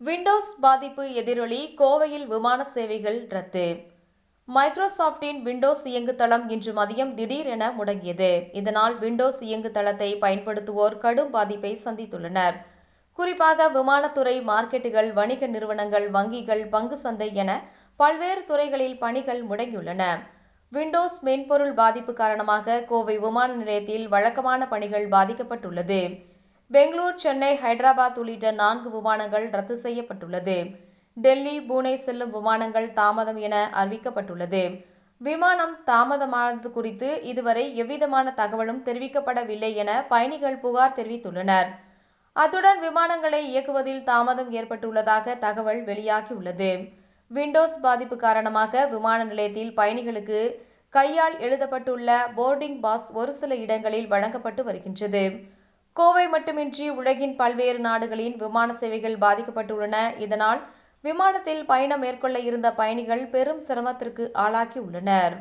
Windows பாதிப்பு எதிரொலி கோவையில் விமான சேவைகள் ரத்து. மைக்ரோசாஃப்டின் விண்டோஸ் இயங்குதளம் இன்று மதியம் திடீரென முடங்கியது. இதனால் விண்டோஸ் இயங்குதளத்தை பயன்படுத்துவோர் கடும் பாதிப்பை சந்தித்துள்ளனர். குறிப்பாக விமானத்துறை மார்க்கெட்டுகள் வணிக நிறுவனங்கள் வங்கிகள் பங்கு சந்தை என பல்வேறு துறைகளில் பணிகள் முடங்கியுள்ளன. விண்டோஸ் மென்பொருள் பாதிப்பு காரணமாக கோவை விமான நிலையத்தில் வழக்கமான பணிகள் பாதிக்கப்பட்டுள்ளது. பெங்களூர் சென்னை ஹைதராபாத் உள்ளிட்ட நான்கு விமானங்கள் ரத்து செய்யப்பட்டுள்ளது. டெல்லி பூனே செல்லும் விமானங்கள் தாமதம் என அறிவிக்கப்பட்டுள்ளது. விமானம் தாமதமானது குறித்து இதுவரை எவ்விதமான தகவலும் தெரிவிக்கப்படவில்லை என பயணிகள் புகார் தெரிவித்துள்ளனர். அத்துடன் விமானங்களை இயக்குவதில் தாமதம் ஏற்பட்டுள்ளதாக தகவல் வெளியாகியுள்ளது. விண்டோஸ் பாதிப்பு காரணமாக விமான நிலையத்தில் பயணிகளுக்கு கையால் எழுதப்பட்டுள்ள போர்டிங் பாஸ் ஒரு சில இடங்களில் வழங்கப்பட்டு வருகின்றது. கோவை மட்டுமின்றி உலகின் பல்வேறு நாடுகளின் விமான சேவைகள் பாதிக்கப்பட்டுள்ளன. இதனால் விமானத்தில் பயணம் மேற்கொள்ள இருந்த பயணிகள் பெரும் சிரமத்திற்கு ஆளாகியுள்ளனர்